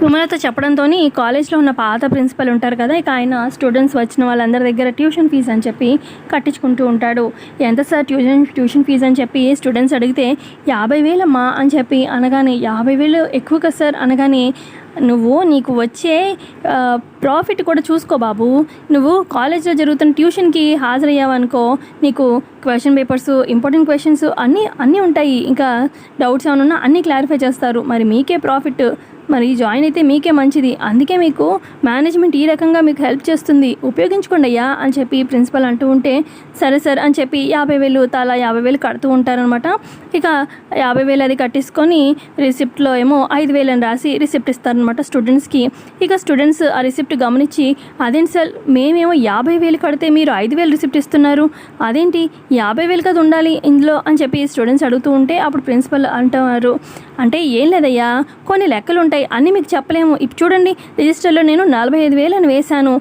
సుమలత చెప్పడంతో కాలేజ్లో ఉన్న పాత ప్రిన్సిపల్ ఉంటారు కదా ఇక ఆయన స్టూడెంట్స్ వచ్చిన వాళ్ళందరి దగ్గర ట్యూషన్ ఫీజు అని చెప్పి కట్టించుకుంటూ ఉంటాడు. ఎంత సార్ ట్యూషన్ ట్యూషన్ ఫీజు అని చెప్పి స్టూడెంట్స్ అడిగితే యాభై వేలమ్మా అని చెప్పి అనగానే యాభై వేలు ఎక్కువ కదా సార్ అనగానే నువ్వు నీకు వచ్చే ప్రాఫిట్ కూడా చూసుకో బాబు. నువ్వు కాలేజ్లో జరుగుతున్న ట్యూషన్కి హాజరయ్యావనుకో నీకు క్వశ్చన్ పేపర్స్ ఇంపార్టెంట్ క్వశ్చన్స్ అన్నీ అన్నీ ఉంటాయి. ఇంకా డౌట్స్ ఏమైనా ఉన్నా అన్నీ క్లారిఫై చేస్తారు. మరి మీకే ప్రాఫిట్ మరి జాయిన్ అయితే మీకే మంచిది. అందుకే మీకు మేనేజ్మెంట్ ఈ రకంగా మీకు హెల్ప్ చేస్తుంది. ఉపయోగించుకోండి అయ్యా అని చెప్పి ప్రిన్సిపల్ అంటూ ఉంటే సరే సార్ అని చెప్పి యాభై వేలు తలా యాభై వేలు కడుతూ ఉంటారనమాట ఇక యాభై వేలు అది కట్టించుకొని రిసిప్ట్లో ఏమో ఐదు వేలు అని రాసి రిసిప్ట్ ఇస్తారనమాట స్టూడెంట్స్కి. ఇక స్టూడెంట్స్ ఆ రిసిప్ట్ గమనించి అదేంటి సార్ మేమేమో యాభై వేలు కడితే మీరు ఐదు వేలు రిసిప్ట్ ఇస్తున్నారు. అదేంటి యాభై వేలు కదా ఉండాలి ఇందులో? అని చెప్పి స్టూడెంట్స్ అడుగుతూ ఉంటే అప్పుడు ప్రిన్సిపల్ అంటున్నారు అంటే ఏం లేదయ్యా కొన్ని లెక్కలు ఉంటాయి అన్నీ మీకు చెప్పలేము. ఇప్పుడు చూడండి రిజిస్టర్లో నేను నలభై ఐదు వేలు అని వేశాను.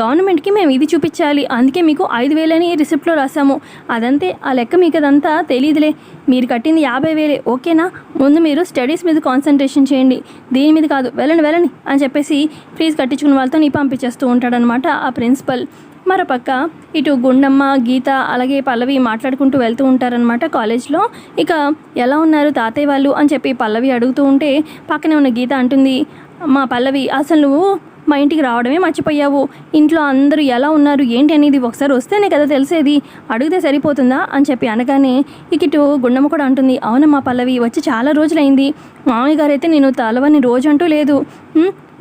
గవర్నమెంట్కి మేము ఇది చూపించాలి. అందుకే మీకు ఐదు వేలని రిసిప్ట్లో రాసాము అదంతే ఆ లెక్క మీకు అదంతా తెలియదులే మీరు కట్టింది యాభై వేలే ఓకేనా? ముందు మీరు స్టడీస్ మీద కాన్సన్ట్రేషన్ చేయండి. దీని మీద కాదు వెళ్ళండి వెళ్ళండి అని చెప్పేసి ఫీజు కట్టించుకున్న వాళ్ళతో నీ పంపించేస్తూ ఉంటాడనమాట ఆ ప్రిన్సిపల్. మరోపక్క ఇటు గుండమ్మ గీత అలాగే పల్లవి మాట్లాడుకుంటూ వెళ్తూ ఉంటారనమాట కాలేజ్లో. ఇక ఎలా ఉన్నారు తాతయ్య వాళ్ళు అని చెప్పి పల్లవి అడుగుతూ ఉంటే పక్కనే ఉన్న గీత అంటుంది మా పల్లవి అసలు నువ్వు మా ఇంటికి రావడమే మర్చిపోయావు. ఇంట్లో అందరూ ఎలా ఉన్నారు? ఏంటి అనేది ఒకసారి వస్తేనే కదా తెలిసేది. అడిగితే సరిపోతుందా? అని చెప్పి అనగానే ఇక ఇటు గుండమ్మ కూడా అంటుంది అవునమ్మా పల్లవి వచ్చి చాలా రోజులైంది. మామయ్య గారు అయితే నేను తలవని రోజు అంటూ లేదు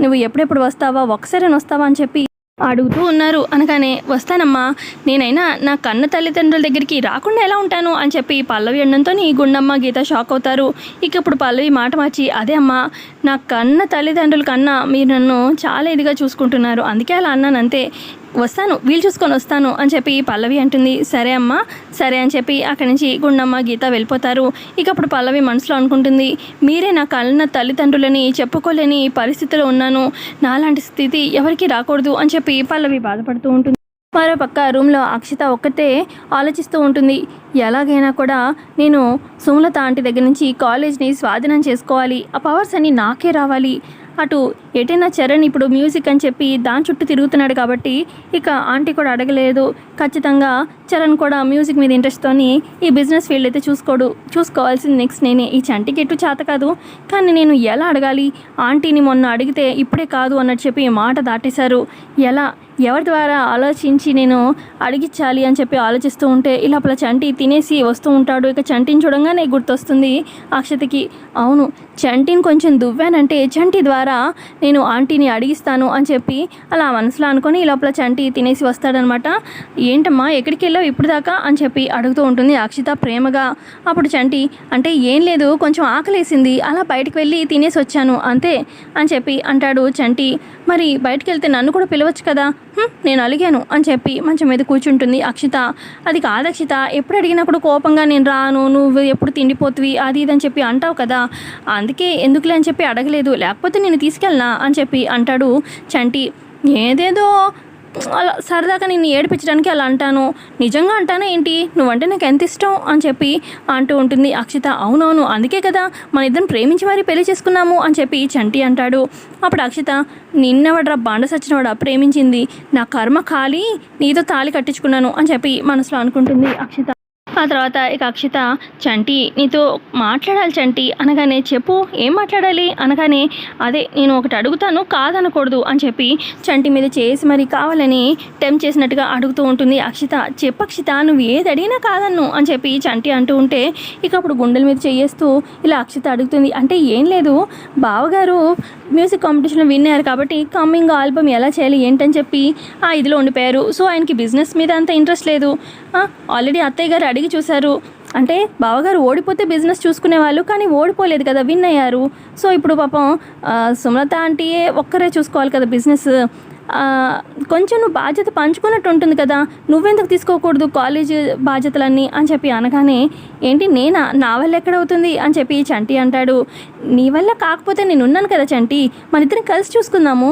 నువ్వు ఎప్పుడెప్పుడు వస్తావా? ఒకసారి వస్తావా? అని చెప్పి అడుగుతూ ఉన్నారు. అనగానే వస్తానమ్మా నేనైనా నా కన్న తల్లిదండ్రుల దగ్గరికి రాకుండా ఎలా ఉంటాను? అని చెప్పి పల్లవి అండంతో నీ గుండమ్మ గీత షాక్ అవుతారు. ఇక ఇప్పుడు పల్లవి మాట మార్చి అదే అమ్మా నా కన్న తల్లిదండ్రుల కన్నా మీరు నన్ను చాలా ఇదిగా చూసుకుంటున్నారు. అందుకే అలా అన్నాను అంతే వస్తాను వీలు చూసుకొని వస్తాను అని చెప్పి పల్లవి అంటుంది. సరే అమ్మా సరే అని చెప్పి అక్కడి నుంచి గుండమ్మ గీత వెళ్ళిపోతారు. ఇక అప్పుడు పల్లవి మనసులో అనుకుంటుంది మీరే నా కళ్ళన తల్లిదండ్రులని చెప్పుకోలేని పరిస్థితిలో ఉన్నాను. నాలాంటి స్థితి ఎవరికీ రాకూడదు అని చెప్పి పల్లవి బాధపడుతూ ఉంటుంది. మరోపక్క రూమ్లో అక్షిత ఒక్కతే ఆలోచిస్తూ ఉంటుంది. ఎలాగైనా కూడా నేను సుమలత ఆంటీ దగ్గర నుంచి కాలేజ్ని స్వాధీనం చేసుకోవాలి. ఆ పవర్స్ అన్నీ నాకే రావాలి. అటు ఎటైనా చరణ్ ఇప్పుడు మ్యూజిక్ అని చెప్పి దాని చుట్టూ తిరుగుతున్నాడు కాబట్టి ఇక ఆంటీ కూడా అడగలేదు. ఖచ్చితంగా చరణ్ కూడా మ్యూజిక్ మీద ఇంట్రెస్ట్తోని ఈ బిజినెస్ ఫీల్డ్ అయితే చూసుకోడు చూసుకోవాల్సింది నెక్స్ట్ నేనే. ఈ చంటికి ఎటు చేత కాదు. కానీ నేను ఎలా అడగాలి? ఆంటీని మొన్న అడిగితే ఇప్పుడే కాదు అన్నట్టు చెప్పి మాట దాటేశారు. ఎలా? ఎవరి ద్వారా ఆలోచించి నేను అడిగించాలి అని చెప్పి ఆలోచిస్తూ ఉంటే ఇలా లోపల చంటి తినేసి వస్తూ ఉంటాడు. ఇక చంటిని చూడంగానే గుర్తొస్తుంది అక్షతకి. అవును చంటిని కొంచెం దువ్వానంటే చంటి ద్వారా నేను ఆంటీని అడిగిస్తాను అని చెప్పి అలా మనసులో అనుకొని ఈ లోపల చంటి తినేసి వస్తాడనమాట. ఏంటమ్మా ఎక్కడికి వెళ్ళావు ఇప్పుడు దాకా? అని చెప్పి అడుగుతూ ఉంటుంది అక్షిత ప్రేమగా. అప్పుడు చంటి అంటే ఏం లేదు కొంచెం ఆకలేసింది అలా బయటికి వెళ్ళి తినేసి వచ్చాను అంతే అని చెప్పి అంటాడు చంటి మరి బయటకు వెళ్తే నన్ను కూడా పిలవచ్చు కదా? నేను అలిగాను అని చెప్పి మంచం మీద కూర్చుంటుంది అక్షిత. అది కాదు అక్షిత ఎప్పుడు అడిగినా కూడా కోపంగా నేను రాను నువ్వు ఎప్పుడు తిండిపోతువి అది ఇది అని చెప్పి అంటావు కదా. అందుకే ఎందుకులే అని చెప్పి అడగలేదు. లేకపోతే నేను తీసుకెళ్ళనా అని చెప్పి అంటాడు చంటి. ఏదేదో అలా సరదాగా నిన్ను ఏడిపించడానికి అలా అంటాను. నిజంగా అంటానా ఏంటి? నువ్వంటే నాకు ఎంత ఇష్టం అని చెప్పి అంటూ ఉంటుంది అక్షిత. అవునవును అందుకే కదా మన ఇద్దరం ప్రేమించి మరీ పెళ్ళి చేసుకున్నాము అని చెప్పి చంటి అంటాడు. అప్పుడు అక్షిత నిన్నవడ్రా బాండ సచ్చినవాడా? ప్రేమించింది. నా కర్మ ఖాళీ నీతో తాళి కట్టించుకున్నాను అని చెప్పి మనసులో అనుకుంటుంది అక్షిత. ఆ తర్వాత ఇక అక్షిత చంటి నీతో మాట్లాడాలి చంటి అనగానే చెప్పు ఏం మాట్లాడాలి? అనగానే అదే నేను ఒకటి అడుగుతాను కాదనకూడదు అని చెప్పి చంటి మీద చేసి మరి కావాలని టెంప్ చేసినట్టుగా అడుగుతూ ఉంటుంది అక్షిత. చెప్పు అక్షిత నువ్వు ఏది అడిగినా కాదన్ను అని చెప్పి చంటి అంటూ ఉంటే ఇక అప్పుడు గుండెల మీద చేయేస్తూ ఇలా అక్షిత అడుగుతుంది. అంటే ఏం లేదు బావగారు మ్యూజిక్ కాంపిటీషన్లో విన్ అయ్యారు కాబట్టి కమ్మింగ్ ఆల్బమ్ ఎలా చేయాలి ఏంటని చెప్పి ఆ ఇదిలో ఉండిపోయారు. సో ఆయనకి బిజినెస్ మీద అంత ఇంట్రెస్ట్ లేదు. ఆల్రెడీ అత్తయ్య గారు అడిగి చూశారు. అంటే బావగారు ఓడిపోతే బిజినెస్ చూసుకునే వాళ్ళు కానీ ఓడిపోలేదు కదా విన్ అయ్యారు. సో ఇప్పుడు పాపం సుమలత ఆంటీయే ఒక్కరే చూసుకోవాలి కదా బిజినెస్. కొంచెం నువ్వు బాధ్యత పంచుకున్నట్టు ఉంటుంది కదా నువ్వెందుకు తీసుకోకూడదు కాలేజ్ బాధ్యతలన్నీ అని చెప్పి అనగానే ఏంటి నేనా? నా వల్ల ఎక్కడవుతుంది అని చెప్పి చంటి అంటాడు. నీ వల్ల కాకపోతే నేను ఉన్నాను కదా చంటి మన ఇద్దరం కలిసి చూసుకుందాము.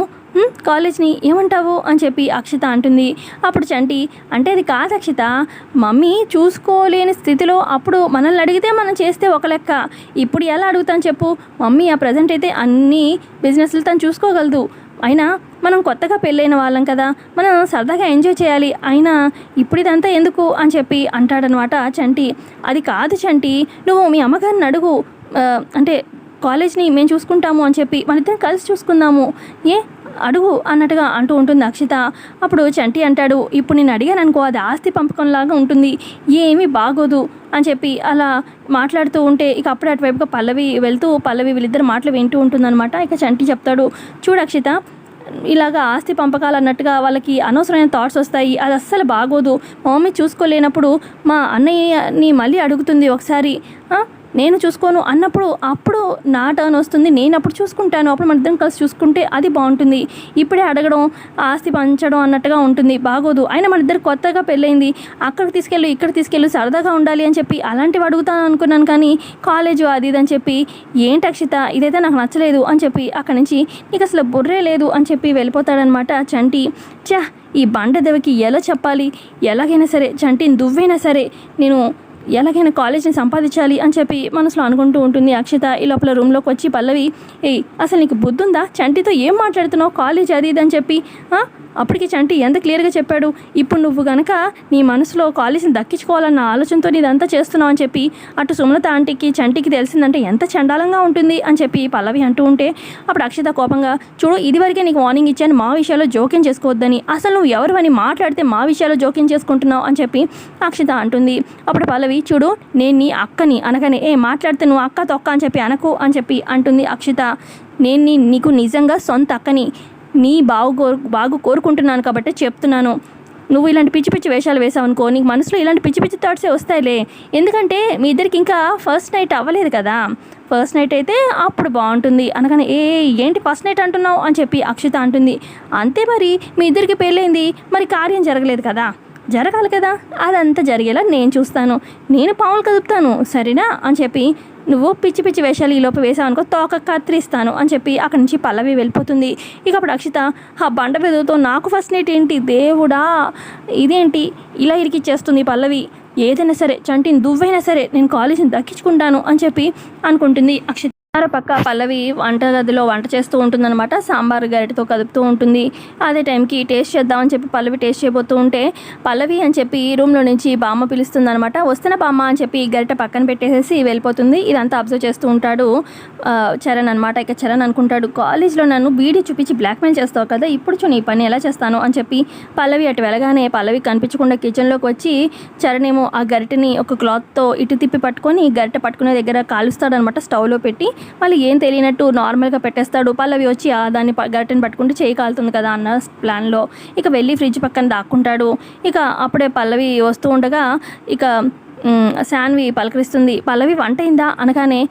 కాలేజ్ని ఏమంటావు? అని చెప్పి అక్షిత అంటుంది. అప్పుడు చంటి అంటే అది కాదు అక్షిత మమ్మీ చూసుకోలేని స్థితిలో అప్పుడు మనల్ని అడిగితే మనం చేస్తే ఒక లెక్క. ఇప్పుడు ఎలా అడుగుతాను చెప్పు? మమ్మీ ఆ ప్రజెంట్ అయితే అన్ని బిజినెస్లు తను చూసుకోగలదు. అయినా మనం కొత్తగా పెళ్ళైన వాళ్ళం కదా మనం సరదాగా ఎంజాయ్ చేయాలి. అయినా ఇప్పుడు ఇదంతా ఎందుకు? అని చెప్పి అంటాడనమాట చంటి. అది కాదు చంటి నువ్వు మీ అమ్మగారిని అడుగు. అంటే కాలేజ్ని మేము చూసుకుంటాము అని చెప్పి మన ఇద్దరం కలిసి చూసుకుందాము. ఏ? అడుగు అన్నట్టుగా అంటూ ఉంటుంది అక్షిత. అప్పుడు చంటి అంటాడు ఇప్పుడు నేను అడిగాను అనుకో అది ఆస్తి పంపకంలాగా ఉంటుంది. ఏమీ బాగోదు. అని చెప్పి అలా మాట్లాడుతూ ఉంటే ఇక అప్పుడే అటువైపుగా పల్లవి వెళ్తూ పల్లవి వీళ్ళిద్దరు మాటలు వింటూ ఉంటుందన్నమాట. ఇక చంటి చెప్తాడు చూడు అక్షిత ఇలాగా ఆస్తి పంపకాలు అన్నట్టుగా వాళ్ళకి అనవసరమైన థాట్స్ వస్తాయి. అది అస్సలు బాగోదు. మా మమ్మీ చూసుకోలేనప్పుడు మా అన్నయ్యని మళ్ళీ అడుగుతుంది ఒకసారి. నేను చూసుకోను అన్నప్పుడు అప్పుడు నా టర్న్ వస్తుంది నేను అప్పుడు చూసుకుంటాను అప్పుడు మన ఇద్దరం కలిసి చూసుకుంటే అది బాగుంటుంది. ఇప్పుడే అడగడం ఆస్తి పంచడం అన్నట్టుగా ఉంటుంది. బాగోదు. అయినా మన ఇద్దరు కొత్తగా పెళ్ళైంది. అక్కడికి తీసుకెళ్ళు ఇక్కడ తీసుకెళ్ళు సరదాగా ఉండాలి అని చెప్పి అలాంటివి అడుగుతాను అనుకున్నాను కానీ కాలేజు అది ఇది అని చెప్పి ఏంటి అక్షిత? ఇదైతే నాకు నచ్చలేదు అని చెప్పి అక్కడి నుంచి నీకు అసలు బుర్రే లేదు అని చెప్పి వెళ్ళిపోతాడనమాట చంటి. చా ఈ బండ దేవకి ఎలా చెప్పాలి? ఎలాగైనా సరే చంటిని దువ్వైనా సరే నేను ఎలాగైనా కాలేజ్ని సంపాదించాలి అని చెప్పి మనసులో అనుకుంటూ ఉంటుంది అక్షిత. ఈ లోపల రూమ్లోకి వచ్చి పల్లవి ఏయ్ అసలు నీకు బుద్ధుందా? చంటితో ఏం మాట్లాడుతున్నావు? కాలేజ్ అది ఇది అని చెప్పి అప్పటికి చంటి ఎంత క్లియర్గా చెప్పాడు? ఇప్పుడు నువ్వు గనక నీ మనసులో కాలేజీని దక్కించుకోవాలన్న ఆలోచనతో నీదంతా చేస్తున్నావు అని చెప్పి అటు సుమలత ఆంటీకి చంటికి తెలిసిందంటే ఎంత చండాలంగా ఉంటుంది అని చెప్పి పల్లవి అంటూ ఉంటే అప్పుడు అక్షిత కోపంగా చూడు ఇదివరకే నీకు వార్నింగ్ ఇచ్చాను మా విషయాల్లో జోక్యం చేసుకోవద్దని. అసలు నువ్వు ఎవరు అని మాట్లాడితే మా విషయాల్లో జోక్యం చేసుకుంటున్నావు? అని చెప్పి అక్షిత అంటుంది. అప్పుడు పల్లవి చూడు నేను నీ అక్కని అనగానే ఏ మాట్లాడితే నువ్వు అక్క తొక్క అని చెప్పి అనకు అని చెప్పి అంటుంది అక్షిత. నేను నీ నీకు నిజంగా సొంత అక్కని. నీ బాగు కోరు బాగు కోరుకుంటున్నాను కాబట్టి చెప్తున్నాను. నువ్వు ఇలాంటి పిచ్చి పిచ్చి వేషాలు వేసావనుకో నీకు మనసులో ఇలాంటి పిచ్చి పిచ్చి థాట్సే వస్తాయిలే. ఎందుకంటే మీ ఇద్దరికి ఇంకా ఫస్ట్ నైట్ అవ్వలేదు కదా. ఫస్ట్ నైట్ అయితే అప్పుడు బాగుంటుంది. అనగానే ఏ ఏంటి ఫస్ట్ నైట్ అంటున్నావు? అని చెప్పి అక్షిత అంటుంది. అంతే మరి మీ ఇద్దరికి పెళ్ళైంది. మరి కార్యం జరగలేదు కదా. జరగాలి కదా. అదంతా జరిగేలా నేను చూస్తాను. నేను పావులు కదుపుతాను. సరేనా? అని చెప్పి నువ్వు పిచ్చి పిచ్చి వేషాలు ఈ లోపు వేసావు అనుకో తోక కత్తిరిస్తాను అని చెప్పి అక్కడి నుంచి పల్లవి వెళ్ళిపోతుంది. ఇక అప్పుడు అక్షిత ఆ బండ పెదవుతో నాకు ఫస్ట్ నైట్ ఏంటి? దేవుడా! ఇదేంటి? ఇలా ఇరికిచ్చేస్తుంది పల్లవి. ఏదైనా సరే చంటిని దువ్వైనా సరే నేను కాలేజీని దక్కించుకుంటాను అని చెప్పి అనుకుంటుంది అక్షిత. పక్క పల్లవి వంటగదిలో వంట చేస్తూ ఉంటుందన్నమాట. సాంబార్ గరిటతో కదుపుతూ ఉంటుంది. అదే టైంకి టేస్ట్ చేద్దామని చెప్పి పల్లవి టేస్ట్ చేయబోతూ ఉంటే పల్లవి అని చెప్పి రూమ్లో నుంచి బామ్మ పిలుస్తుందనమాట వస్తున్న బామ్మ అని చెప్పి గరిట పక్కన పెట్టేసేసి వెళ్ళిపోతుంది. ఇదంతా అబ్జర్వ్ చేస్తూ ఉంటాడు చరణ్ అనమాట ఇక చరణ్ అనుకుంటాడు కాలేజ్లో నన్ను బీడీ చూపించి బ్లాక్మెయిల్ చేస్తావు కదా ఇప్పుడు చూ నీ పని ఎలా చేస్తాను? అని చెప్పి పల్లవి అటు వెళ్ళగానే పల్లవి కనిపించకుండా కిచెన్లోకి వచ్చి చరణ్ ఏమో ఆ గరిటని ఒక క్లాత్తో ఇటు తిప్పి పట్టుకొని గరిట పట్టుకునే దగ్గర కాలుస్తాడనమాట స్టవ్లో పెట్టి. మళ్ళీ ఏం తెలియనట్టు నార్మల్గా పెట్టేస్తాడు. పల్లవి వచ్చి ఆ దాన్ని ప- గరిటెని పట్టుకుంటే చేయి కాలుతుంది కదా అన్న ప్లాన్లో. ఇక వెళ్ళి ఫ్రిడ్జ్ పక్కన దాక్కుంటాడు. ఇక అప్పుడే పల్లవి వస్తూ ఉండగా ఇక శాన్వి పలకరిస్తుంది. పల్లవి వంట అయిందా? అనగానే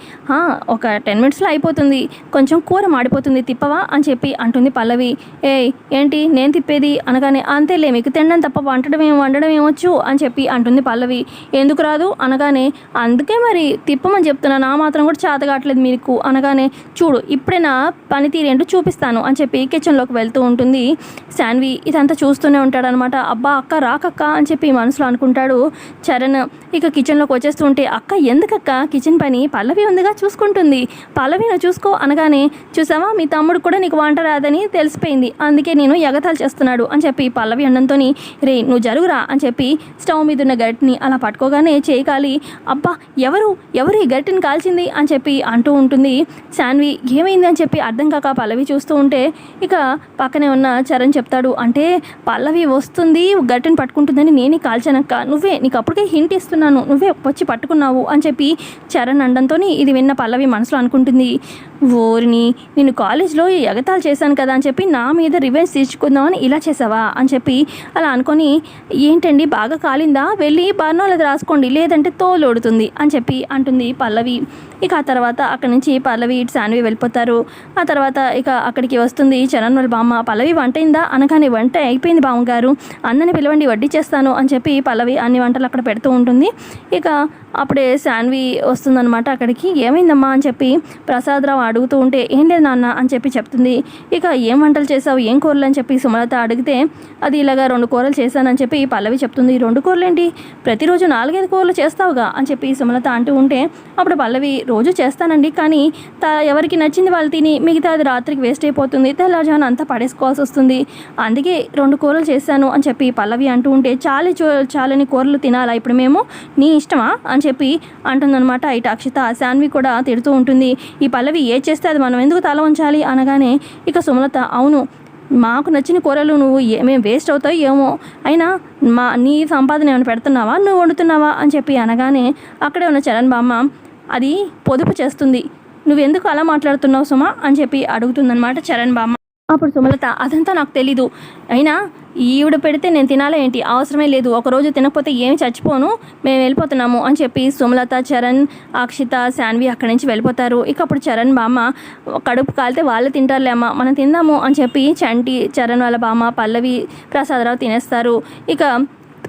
ఒక టెన్ మినిట్స్లో అయిపోతుంది. కొంచెం కూర మాడిపోతుంది తిప్పవా? అని చెప్పి అంటుంది పల్లవి. ఏయ్ ఏంటి? నేను తిప్పేది? అనగానే అంతేలే మీకు తినడం తప్ప వండడం ఏం వండడం ఏమొచ్చు అని చెప్పి అంటుంది పల్లవి. ఎందుకు రాదు? అనగానే అందుకే మరి తిప్పమని చెప్తున్నాను నా మాత్రం కూడా చేతగాట్లేదు మీకు. అనగానే చూడు ఇప్పుడే నా పనితీరు ఏంటో చూపిస్తాను. అని చెప్పి కిచెన్లోకి వెళ్తూ ఉంటుంది శాన్వి. ఇదంతా చూస్తూనే ఉంటాడనమాట. అబ్బా అక్క రాకక్క అని చెప్పి మనసులో అనుకుంటాడు చరణ్. ఇక ఇక కిచెన్లోకి వచ్చేస్తుంటే అక్క ఎందుకక్క? కిచెన్ పని పల్లవి ఉందిగా చూసుకుంటుంది. పల్లవిని చూసుకో అనగానే చూసావా? మీ తమ్ముడు కూడా నీకు వంట రాదని తెలిసిపోయింది. అందుకే నేను ఎగతాలు చేస్తున్నాడు అని చెప్పి పల్లవి అన్నంతో రే నువ్వు జరుగురా అని చెప్పి స్టవ్ మీద ఉన్న గరిటిని అలా పట్టుకోగానే చేయి కాలి అబ్బా ఎవరు? ఎవరు ఈ గరిటిని కాల్చింది? అని చెప్పి అంటూ ఉంటుంది. శాన్వి ఏమైంది? అని చెప్పి అర్థం కాక పల్లవి చూస్తూ ఉంటే ఇక పక్కనే ఉన్న చరణ్ చెప్తాడు అంటే పల్లవి వస్తుంది గరిటిని పట్టుకుంటుందని నేనే కాల్చానక్క. నువ్వే నీకు అప్పటికే హింట్ ఇస్తున్నాను. నువ్వే వచ్చి పట్టుకున్నావు అని చెప్పి చరణ్ అండంతో ఇది విన్న పల్లవి మనసులో అనుకుంటుంది. ఓరిని నేను కాలేజ్లో ఎగతాలు చేశాను కదా అని చెప్పి నా మీద రివెంజ్ తీర్చుకుందామని ఇలా చేసావా అని చెప్పి అలా అనుకొని ఏంటండి బాగా కాలిందా? వెళ్ళి బర్ణాలు రాసుకోండి లేదంటే తోలోడుతుంది అని చెప్పి అంటుంది పల్లవి. ఇక ఆ తర్వాత అక్కడి నుంచి పల్లవి ఇటు శాన్వి వెళ్ళిపోతారు. ఆ తర్వాత ఇక అక్కడికి వస్తుంది చరణ్ వాళ్ళ బామ్మ. పల్లవి వంట అయిందా? అనగానే వంట అయిపోయింది బామ్మగారు అందరిని పిలవండి వడ్డీ చేస్తాను అని చెప్పి పల్లవి అన్ని వంటలు అక్కడ పెడుతూ ఉంటుంది. ఇక అప్పుడే శాన్వి వస్తుందన్నమాట అక్కడికి. ఏమైందమ్మా? అని చెప్పి ప్రసాదరావు అడుగుతూ ఉంటే ఏం లేదు నాన్న అని చెప్పి చెప్తుంది. ఇక ఏం వంటలు చేసావు? ఏం కూరలు? అని చెప్పి సుమలత అడిగితే అది ఇలాగా రెండు కూరలు చేశానని చెప్పి పల్లవి చెప్తుంది. రెండు కూరలు ఏంటి ప్రతిరోజు నాలుగైదు కూరలు చేస్తావుగా? అని చెప్పి సుమలత అంటూ ఉంటే అప్పుడు పల్లవి రోజు చేస్తానండి కానీ త ఎవరికి నచ్చింది వాళ్ళు తిని మిగతా అది రాత్రికి వేస్ట్ అయిపోతుంది. తెల్లారుజామున అంతా పడేసుకోవాల్సి వస్తుంది. అందుకే రెండు కూరలు చేశాను అని చెప్పి పల్లవి అంటూ ఉంటే చాలి చాలని కూరలు తినాలా ఇప్పుడు మేము? నీ ఇష్టమా? అని చెప్పి అంటుందన్నమాట. ఇటు అక్షిత శాన్వి కూడా తిడుతూ ఉంటుంది. ఈ పల్లవి ఏ చేస్తే అది మనం ఎందుకు తల ఉంచాలి అనగానే ఇక సుమలత అవును మాకు నచ్చిన కూరలు నువ్వు మేము వేస్ట్ అవుతావు ఏమో. అయినా మా నీ సంపాదన ఏమైనా పెడుతున్నావా? నువ్వు వండుతున్నావా? అని చెప్పి అనగానే అక్కడే ఉన్న చరణ్ బామ్మ అది పొదుపు చేస్తుంది. నువ్వెందుకు అలా మాట్లాడుతున్నావు సుమా? అని చెప్పి అడుగుతుందన్నమాట చరణ్ బామ్మ. అప్పుడు సుమలత అదంతా నాకు తెలీదు. అయినా ఈవిడ పెడితే నేను తినాలా ఏంటి? అవసరమే లేదు. ఒకరోజు తినకపోతే ఏమి చచ్చిపోను? మేము వెళ్ళిపోతున్నాము అని చెప్పి సుమలత చరణ్ అక్షిత శాన్వి అక్కడి నుంచి వెళ్ళిపోతారు. ఇక అప్పుడు చరణ్ బామ్మ కడుపు కాలితే వాళ్ళు తింటారులే అమ్మ. మనం తిందాము అని చెప్పి చంటి చరణ్ వాళ్ళ బామ్మ పల్లవి ప్రసాదరావు తినేస్తారు. ఇక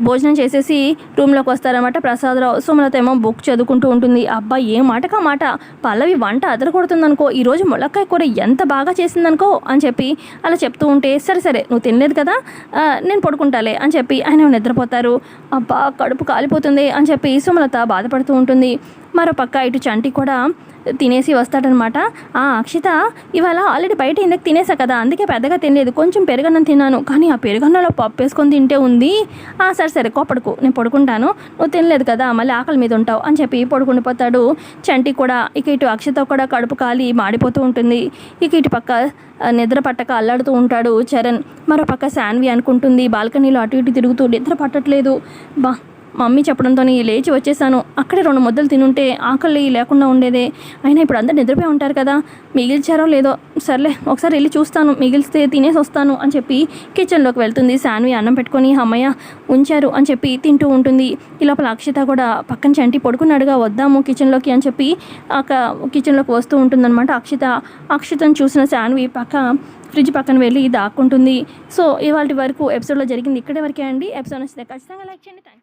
భోజనం చేసేసి రూమ్లోకి వస్తారన్నమాట. ప్రసాదరావు సుమలత ఏమో బుక్ చదువుకుంటూ ఉంటుంది. అబ్బా ఏ మాటకా మాట? పల్లవి వంట అదరకొడుతుందనుకో ఈరోజు ములక్కాయ కూర ఎంత బాగా చేసిందనుకో అని చెప్పి అలా చెప్తూ ఉంటే సరే సరే నువ్వు తినలేదు కదా నేను పడుకుంటాలే అని చెప్పి ఆయన నిద్రపోతారు. అబ్బా కడుపు కాలిపోతుంది అని చెప్పి సుమలత బాధపడుతూ ఉంటుంది. మరో పక్క ఇటు చంటి కూడా తినేసి వస్తాడనమాట. ఆ అక్షిత ఇవాళ ఆల్రెడీ బయట ఇందాక తినేసా కదా అందుకే పెద్దగా తినలేదు కొంచెం పెరుగన్నం తిన్నాను కానీ ఆ పెరుగన్నంలో పప్పు వేసుకొని తింటే ఉంది. ఆ సరే సరే కోపడుకు నేను పడుకుంటాను నువ్వు తినలేదు కదా మళ్ళీ ఆకలి మీద ఉంటావు అని చెప్పి పడుకుండిపోతాడు. చంటి కూడా ఇక ఇటు అక్షిత కూడా కడుపు కాలి మాడిపోతూ ఉంటుంది. ఇక ఇటు పక్క నిద్ర పట్టక అల్లాడుతూ ఉంటాడు చరణ్. మరో పక్క శాన్వి అనుకుంటుంది బాల్కనీలో అటు ఇటు తిరుగుతూ నిద్ర పట్టట్లేదు. బా మమ్మీ చెప్పడంతో లేచి వచ్చేసాను. అక్కడే రెండు ముద్దలు తినుంటే ఆకలి లేకుండా ఉండేదే. అయినా ఇప్పుడు అందరు నిద్రపోయి ఉంటారు కదా. మిగిల్చారో లేదో సర్లే ఒకసారి వెళ్ళి చూస్తాను. మిగిలిస్తే తినేసి వస్తాను అని చెప్పి కిచెన్లోకి వెళ్తుంది. శాన్వి అన్నం పెట్టుకొని అమ్మయ్య ఉంచారు అని చెప్పి తింటూ ఉంటుంది. ఈ లోపల అక్షిత కూడా పక్కన చంటి పడుకున్నాడుగా వద్దాము కిచెన్లోకి అని చెప్పి అక్క కిచెన్లోకి వస్తూ ఉంటుందన్నమాట అక్షిత. అక్షితను చూసిన శాన్వి పక్క ఫ్రిడ్జ్ పక్కన వెళ్ళి దాక్కుంటుంది. సో ఇవాళ వరకు ఎపిసోడ్లో జరిగింది ఇక్కడే వరకే అండి. ఎపిసోడ్ నచ్చితే ఖచ్చితంగా లైక్ చేయండి. థ్యాంక్